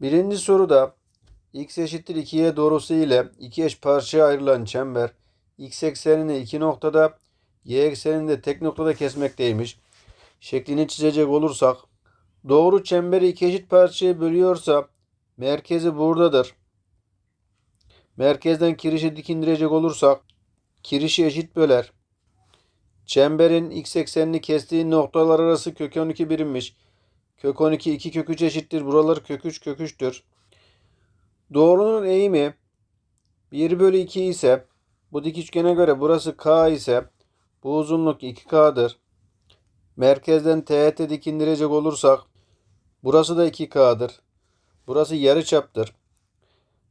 Birinci soruda x eşittir 2y doğrusu ile iki eş parçaya ayrılan çember x eksenini iki noktada y eksenini de tek noktada kesmekteymiş. Şeklini çizecek olursak doğru çemberi iki eşit parçaya bölüyorsa merkezi buradadır. Merkezden kirişi dikindirecek olursak kirişi eşit böler. Çemberin x eksenini kestiği noktalar arası kök 12 birimmiş. Kök 12 2 kök 3 eşittir. Buralar kök 3 kök 3'tür. Doğrunun eğimi 1 bölü 2 ise bu dik üçgene göre burası k ise bu uzunluk 2k'dır. Merkezden teğete dikindirecek olursak burası da 2k'dır. Burası yarıçaptır.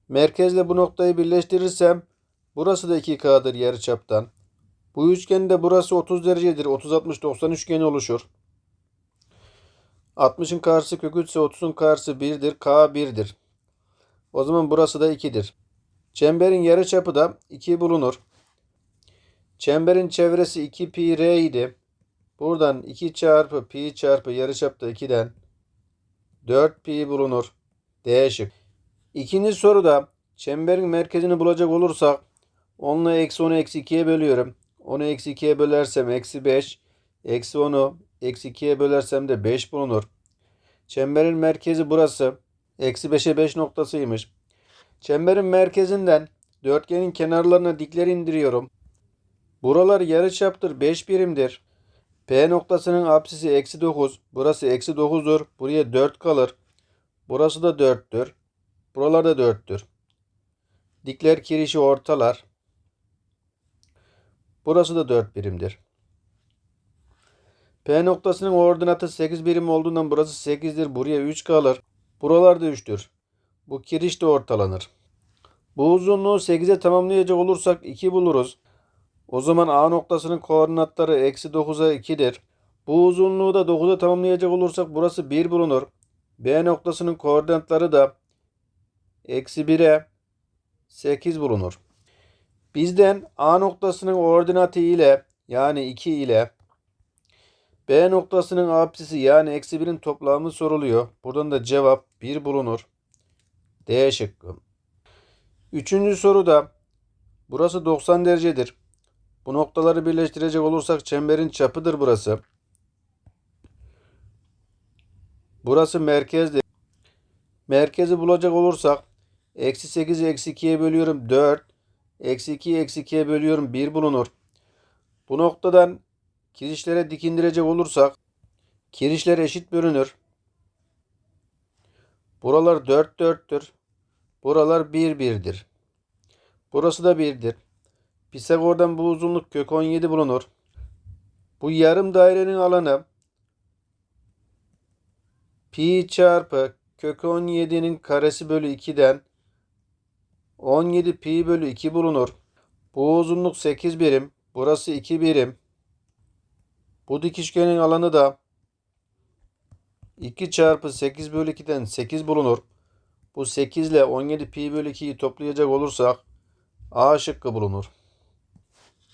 Merkezle bu noktayı birleştirirsem burası da 2k'dır yarıçaptan. Bu üçgende burası 30 derecedir. 30 60 90 üçgeni oluşur. 60'ın karşısı kök 3 ise 30'un karşısı 1'dir. K 1'dir. O zaman burası da 2'dir. Çemberin yarıçapı da 2 bulunur. Çemberin çevresi 2 pi r idi. Buradan 2 çarpı pi çarpı yarıçap da 2'den 4 pi bulunur. D şık. İkinci soruda çemberin merkezini bulacak olursak 10 ile eksi 10'u eksi 2'ye bölüyorum. 10'u eksi 2'ye bölersem eksi 5. Eksi 10'u eksi 2'ye bölersem de 5 bulunur. Çemberin merkezi burası. Eksi 5'e 5 noktasıymış. Çemberin merkezinden dörtgenin kenarlarına dikler indiriyorum. Buralar yarıçaptır 5 birimdir. P noktasının apsisi eksi 9. Burası eksi 9'dur. Buraya 4 kalır. Burası da 4'tür. Buralar da 4'tür. Dikler kirişi ortalar. Burası da 4 birimdir. P noktasının ordinatı 8 birim olduğundan burası 8'dir. Buraya 3 kalır. Buralar da 3'tür. Bu kiriş de ortalanır. Bu uzunluğu 8'e tamamlayacak olursak 2 buluruz. O zaman A noktasının koordinatları eksi 9'a 2'dir. Bu uzunluğu da 9'a tamamlayacak olursak burası 1 bulunur. B noktasının koordinatları da eksi 1'e 8 bulunur. Bizden A noktasının ordinatı ile yani 2 ile B noktasının apsisi yani eksi 1'in toplamı soruluyor. Buradan da cevap 1 bulunur. D şıkkı. Üçüncü soruda burası 90 derecedir. Bu noktaları birleştirecek olursak çemberin çapıdır burası. Burası merkezdir. Merkezi bulacak olursak eksi 8'i eksi 2'ye bölüyorum 4. Eksi 2'yi eksi 2'ye bölüyorum 1 bulunur. Bu noktadan kirişlere dikindirecek olursak kirişler eşit bölünür. Buralar 4 4'tür. Buralar 1 1'dir. Burası da 1'dir. Pisagor'dan bu uzunluk kök 17 bulunur. Bu yarım dairenin alanı pi çarpı kök 17'nin karesi bölü 2'den 17 pi bölü 2 bulunur. Bu uzunluk 8 birim. Burası 2 birim. Bu dik üçgenin alanı da 2 çarpı 8 bölü 2'den 8 bulunur. Bu 8 ile 17 pi bölü 2'yi toplayacak olursak A şıkkı bulunur.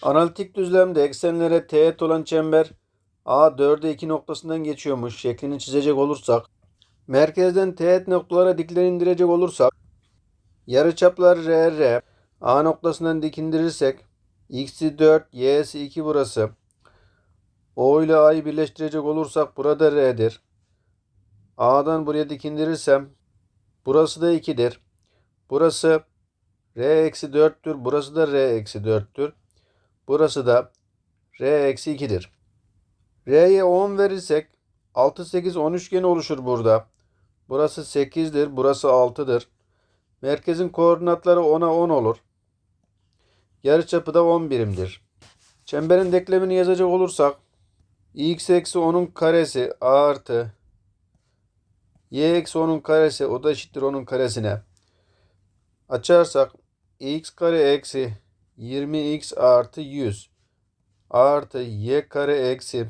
Analitik düzlemde eksenlere teğet olan çember A 4'e 2 noktasından geçiyormuş. Şeklini çizecek olursak merkezden teğet noktalara dikler indirecek olursak yarıçaplar R R A noktasından dik indirirsek x'i 4 y'si 2 burası. O ile A'yı birleştirecek olursak burada R'dir. A'dan buraya dik indirirsem burası da 2'dir. Burası R eksi 4'tür. Burası da R eksi 4'tür. Burası da R eksi 2'dir. R'ye 10 verirsek 6 8 10 üçgeni oluşur burada. Burası 8'dir. Burası 6'dır. Merkezin koordinatları 10'a 10 olur. Yarıçapı da 10 birimdir. Çemberin denklemini yazacak olursak x eksi 10'un karesi artı y eksi 10'un karesi o da eşittir 10'un karesine. Açarsak x kare eksi 20x artı 100 artı y kare eksi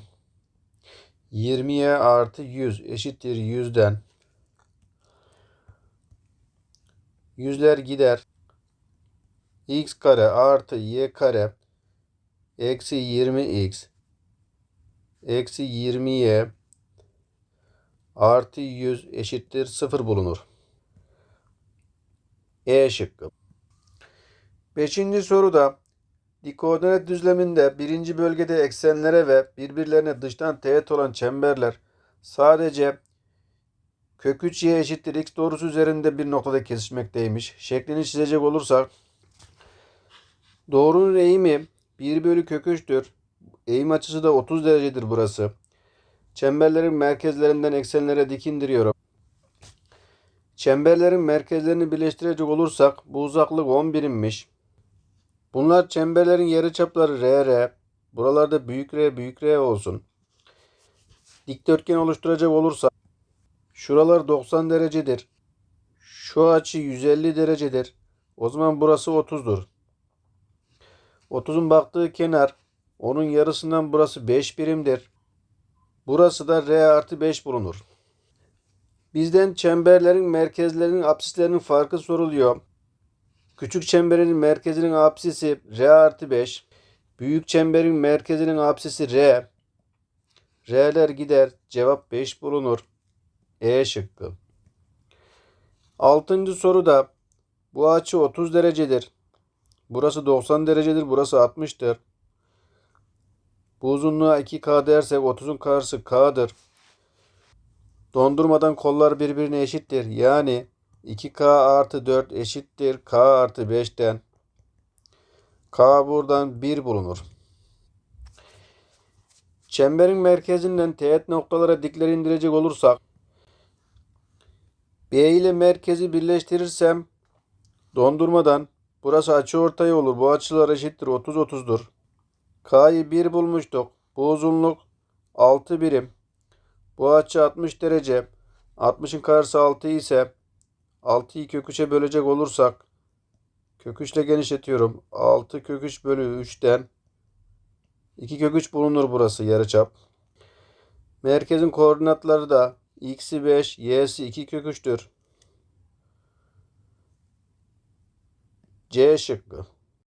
20y artı 100 eşittir 100'den. Yüzler gider. x kare artı y kare eksi 20x eksi 20y artı 100 eşittir 0 bulunur. E şıkkı. Beşinci soruda dik koordinat düzleminde birinci bölgede eksenlere ve birbirlerine dıştan teğet olan çemberler sadece kök 3 y eşittir x doğrusu üzerinde bir noktada kesişmekteymiş. Şeklini çizecek olursak doğrunun eğimi 1 bölü kök 3'tür. Eğim açısı da 30 derecedir burası. Çemberlerin merkezlerinden eksenlere dik indiriyorum. Çemberlerin merkezlerini birleştirecek olursak bu uzaklık 10 birimmiş. Bunlar çemberlerin yarıçapları RR. Buralarda büyük R büyük R olsun. Dikdörtgen oluşturacak olursak şuralar 90 derecedir. Şu açı 150 derecedir. O zaman burası 30'dur. 30'un baktığı kenar onun yarısından burası 5 birimdir. Burası da R artı 5 bulunur. Bizden çemberlerin merkezlerinin apsislerinin farkı soruluyor. Küçük çemberin merkezinin apsisi R artı 5. Büyük çemberin merkezinin apsisi R. R'ler gider. Cevap 5 bulunur. E şıkkı. Altıncı soruda bu açı 30 derecedir. Burası 90 derecedir. Burası 60'tır. Bu uzunluğa 2K dersek 30'un karşısı K'dır. Dondurmadan kollar birbirine eşittir. Yani 2K artı 4 eşittir K artı 5'ten. K buradan 1 bulunur. Çemberin merkezinden teğet noktalara dikler indirecek olursak B ile merkezi birleştirirsem dondurmadan burası açıortay olur. Bu açılar eşittir 30 30'dur. K'yı 1 bulmuştuk. Bu uzunluk 6 birim. Bu açı 60 derece. 60'ın karşısı 6 ise 6'yı kök 3'e bölecek olursak kök 3 ile genişletiyorum. 6 kök 3 bölü 3'ten 2 kök 3 bulunur burası yarıçap. Merkezin koordinatları da x'i 5, y'si 2 kök 3'tür. C şıkkı.